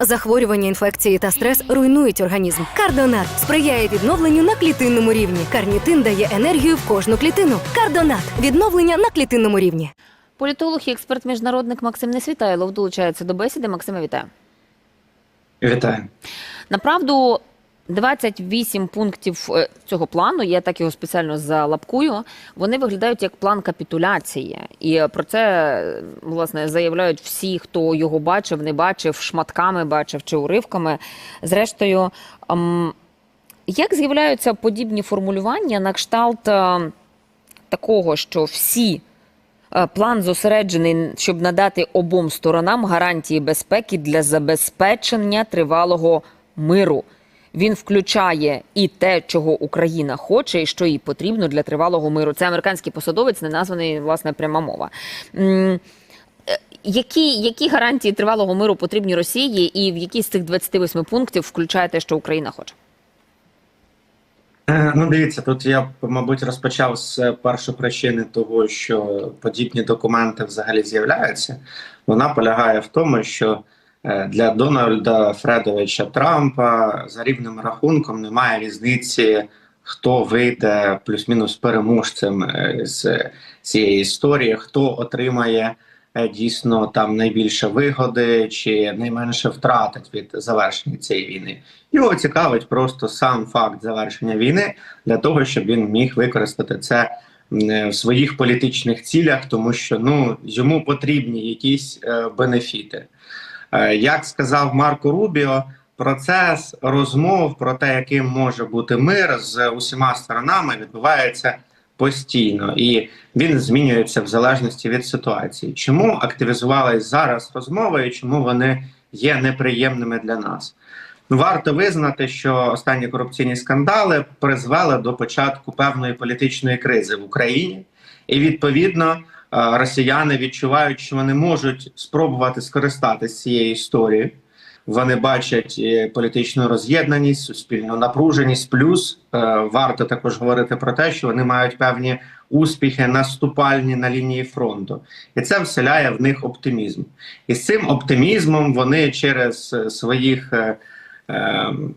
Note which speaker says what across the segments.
Speaker 1: Захворювання, інфекції та стрес руйнують організм. Кардонат сприяє відновленню на клітинному рівні. Карнітин дає енергію в кожну клітину. Кардонат відновлення на клітинному рівні.
Speaker 2: Політолог і експерт-міжнародник Максим Несвітайлов долучається до бесіди. Максиме, вітаю.
Speaker 3: Вітаю.
Speaker 2: Направду, 28 пунктів е, цього плану, я так його спеціально залапкую, вони виглядають як план капітуляції. І про це, власне, заявляють всі, хто його бачив, не бачив, шматками бачив чи уривками. Зрештою, ем, як з'являються подібні формулювання на кшталт е, такого, що всі Е, План зосереджений, щоб надати обом сторонам гарантії безпеки для забезпечення тривалого миру. Він включає і те, чого Україна хоче, і що їй потрібно для тривалого миру. Це американський посадовець, не названий власне пряма мова. Е, Які, які гарантії тривалого миру потрібні Росії, і в які з цих 28 пунктів включає те, що Україна хоче?
Speaker 3: Е, Ну, дивіться, тут я мабуть розпочав з першої причини того, що подібні документи взагалі з'являються. Вона полягає в тому, що для Дональда Фредовича Трампа за рівним рахунком немає різниці, хто вийде плюс-мінус переможцем е, з цієї історії, хто отримає е, дійсно там найбільше вигоди чи найменше втратить від завершення цієї війни. Його цікавить просто сам факт завершення війни для того, щоб він міг використати це в своїх політичних цілях, тому що ну йому потрібні якісь е, бенефіти. Е, як сказав Марко Рубіо, процес розмов про те, яким може бути мир з усіма сторонами, відбувається постійно і він змінюється в залежності від ситуації. Чому активізувались зараз розмови і чому вони є неприємними для нас? Ну, Варто визнати, що останні корупційні скандали призвели до початку певної політичної кризи в Україні, і відповідно росіяни відчувають, що вони можуть спробувати скористатися цією історією. Вони бачать е, політичну роз'єднаність, суспільну напруженість. Плюс е, варто також говорити про те, що вони мають певні успіхи наступальні на лінії фронту, і це вселяє в них оптимізм. І з цим оптимізмом вони через е, своїх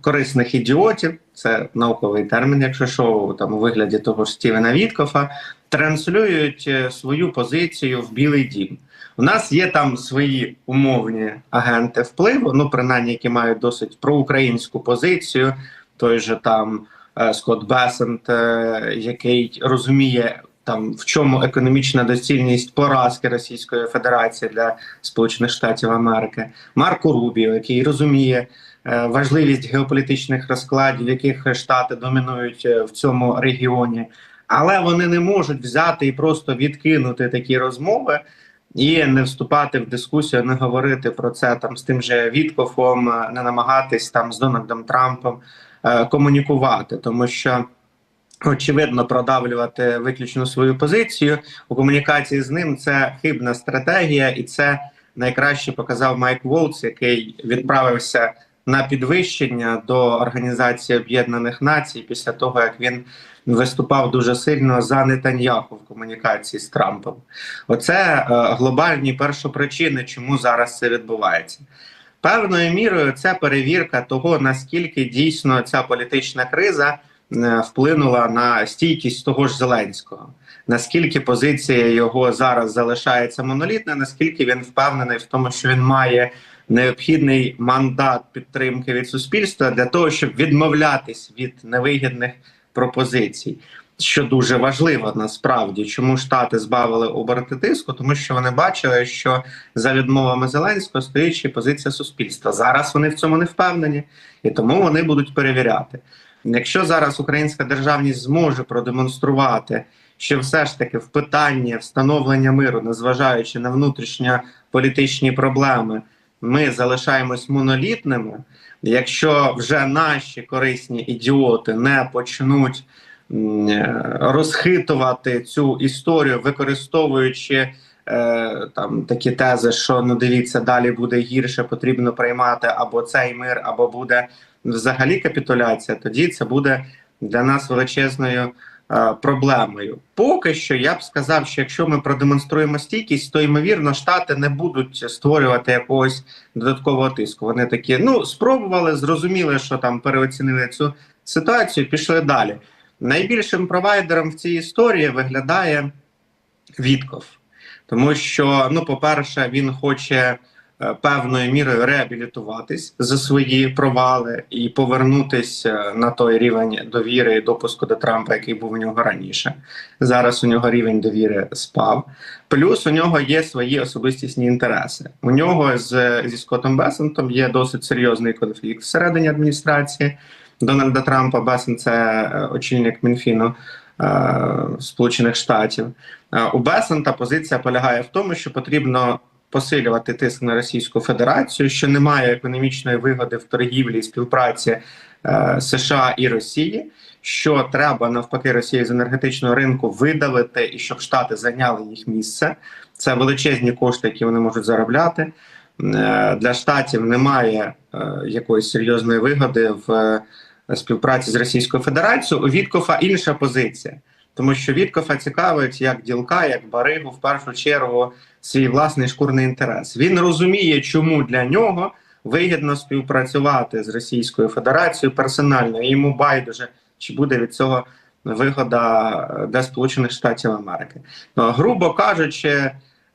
Speaker 3: корисних ідіотів, це науковий термін, якщо що, там у вигляді того ж Стівена Віткофа, транслюють е, свою позицію в Білий Дім. У нас є там свої умовні агенти впливу, ну принаймні, які мають досить проукраїнську позицію. Той же там е, Скотт Бесент, е, який розуміє там в чому економічна доцільність поразки Російської Федерації для Сполучених Штатів Америки, Марко Рубіо, який розуміє важливість геополітичних розкладів, яких штати домінують в цьому регіоні, але вони не можуть взяти і просто відкинути такі розмови і не вступати в дискусію, не говорити про це там з тим же Віткофом, е, не намагатись там з Дональдом Трампом е, комунікувати, тому що. Очевидно, продавлювати виключно свою позицію у комунікації з ним це хибна стратегія, і це найкраще показав Майк Волц, який відправився на підвищення до Організації Об'єднаних Націй після того, як він виступав дуже сильно за Нетаньяху в комунікації з Трампом. Оце е, глобальні першопричини, чому зараз це відбувається. Певною мірою це перевірка того, наскільки дійсно ця політична криза е, вплинула на стійкість того ж Зеленського. Наскільки позиція його зараз залишається монолітна, наскільки він впевнений в тому, що він має необхідний мандат підтримки від суспільства для того, щоб відмовлятись від невигідних пропозицій, що дуже важливо насправді, чому штати збавили оберти тиску, тому що вони бачили, що за відмовами Зеленського стоїть ще позиція суспільства. Зараз вони в цьому не впевнені, і тому вони будуть перевіряти. Якщо зараз українська державність зможе продемонструвати, що все ж таки в питанні встановлення миру, незважаючи на внутрішньополітичні проблеми, ми залишаємось монолітними. Якщо вже наші корисні ідіоти не почнуть е, розхитувати цю історію, використовуючи е, там такі тези, що ну дивіться, далі буде гірше, потрібно приймати або цей мир, або буде взагалі капітуляція, тоді це буде для нас величезною проблемою. Поки що я б сказав, що якщо ми продемонструємо стійкість, то ймовірно штати не будуть створювати якогось додаткового тиску. Вони такі ну спробували, зрозуміли, що там переоцінили цю ситуацію, пішли далі. Найбільшим провайдером в цій історії виглядає Вітков, тому що, ну, по-перше, він хоче е, певною мірою реабілітуватись за свої провали і повернутися на той рівень довіри і допуску до Трампа, який був у нього раніше. Зараз у нього рівень довіри спав. Плюс у нього є свої особистісні інтереси. У нього з зі Скоттом Бесентом є досить серйозний конфлікт всередині адміністрації Дональда Трампа. Бесент – це е, очільник Мінфіну. е, Сполучених Штатів Е, у Бесента позиція полягає в тому, що потрібно посилювати тиск на Російську Федерацію, що немає економічної вигоди в торгівлі і співпраці е, США і Росії. Що треба навпаки Росії з енергетичного ринку видалити, і щоб Штати зайняли їх місце. Це величезні кошти, які вони можуть заробляти. Е, Для штатів немає е, якоїсь серйозної вигоди в співпраці з Російською Федерацією. У Віткофа інша позиція. Тому що Віткофа цікавить як ділка, як баригу, в першу чергу свій власний шкурний інтерес. Він розуміє, чому для нього вигідно співпрацювати з Російською Федерацією персонально. І йому байдуже, чи буде від цього вигода е, для Сполучених Штатів Америки. Ну, грубо кажучи,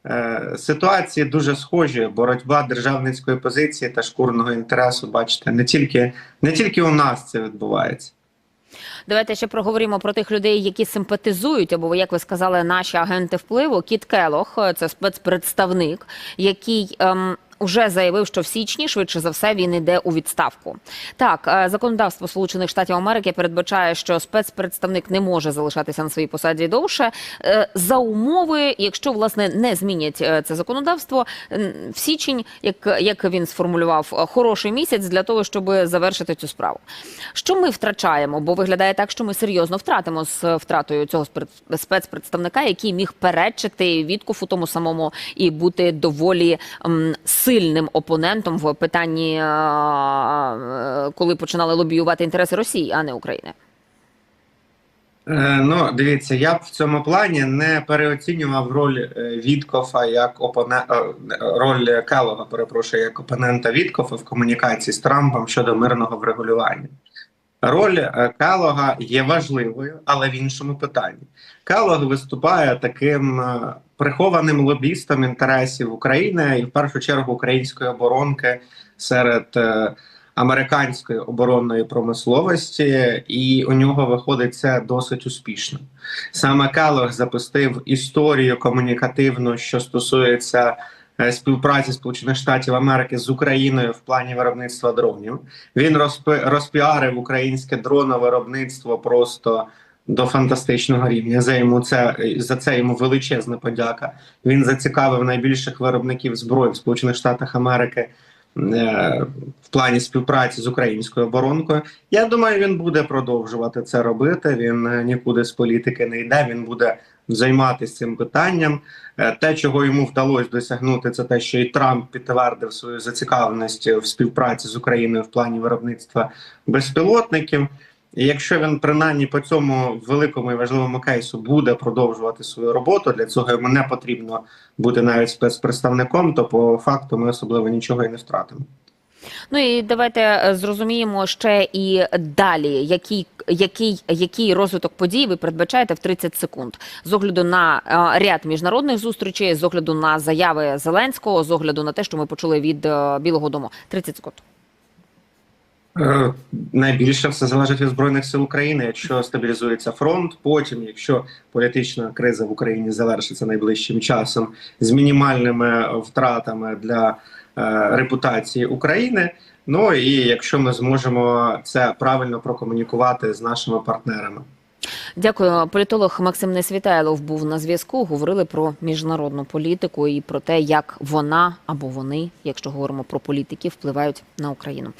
Speaker 3: е, ситуації дуже схожі. Боротьба державницької позиції та шкурного інтересу, бачите, не тільки, не тільки у нас це відбувається.
Speaker 2: Давайте ще проговоримо про тих людей, які симпатизують, або як ви сказали, наші агенти впливу. Кіт Келох, це спецпредставник, який. Ем... Уже заявив, що в січні швидше за все він іде у відставку. Так, е, законодавство Сполучених Штатів Америки передбачає, що спецпредставник не може залишатися на своїй посаді довше е, за умови, якщо власне не змінять е, це законодавство в січень, як, як він сформулював, хороший місяць для того, щоб завершити цю справу. Що ми втрачаємо? Бо виглядає так, що ми серйозно втратимо з втратою цього спец- спецпредставника, який міг перечити відкуфу тому самому і бути доволі м, сильним опонентом в питанні, е, е, коли починали лобіювати інтереси Росії, а не України.
Speaker 3: Е, Ну, дивіться, я б в цьому плані не переоцінював роль Віткофа як опоне... роль Келога, перепрошую, як опонента Віткофа в комунікації з Трампом щодо мирного врегулювання. Роль Келога є важливою, але в іншому питанні. Келог виступає таким прихованим лобістом інтересів України і в першу чергу української оборонки серед е, американської оборонної промисловості, і у нього виходить це досить успішно. Саме Келлог запустив історію комунікативну, що стосується е, співпраці Сполучених Штатів Америки з Україною в плані виробництва дронів. Він розпи, розпіарив українське дроновиробництво просто. До фантастичного рівня за йому це за це йому величезна подяка. Він зацікавив найбільших виробників зброї в Сполучених Штатах Америки е, в плані співпраці з українською оборонкою. Я думаю, він буде продовжувати це робити. Він е, нікуди з політики не йде. Він буде займатися цим питанням. Е, Те, чого йому вдалося досягнути, це те, що і Трамп підтвердив свою зацікавленість в співпраці з Україною в плані виробництва безпілотників. І якщо він принаймні по цьому великому і важливому кейсу буде продовжувати свою роботу, для цього йому не потрібно бути навіть спецпредставником, то по факту ми особливо нічого і не втратимо.
Speaker 2: Ну і давайте е, зрозуміємо ще і далі, який, який, який розвиток подій ви передбачаєте в 30 секунд з огляду на е, ряд міжнародних зустрічей, з огляду на заяви Зеленського, з огляду на те, що ми почули від е, Білого Дому. 30 секунд.
Speaker 3: Е, Найбільше все залежить від збройних сил України. Якщо стабілізується фронт, потім, якщо політична криза в Україні завершиться найближчим часом з мінімальними втратами для е, репутації України. Ну і якщо ми зможемо це правильно прокомунікувати з нашими партнерами.
Speaker 2: Дякую. Політолог Максим Несвітайлов був на зв'язку. Говорили про міжнародну політику і про те, як вона або вони, якщо говоримо про політиків, впливають на Україну.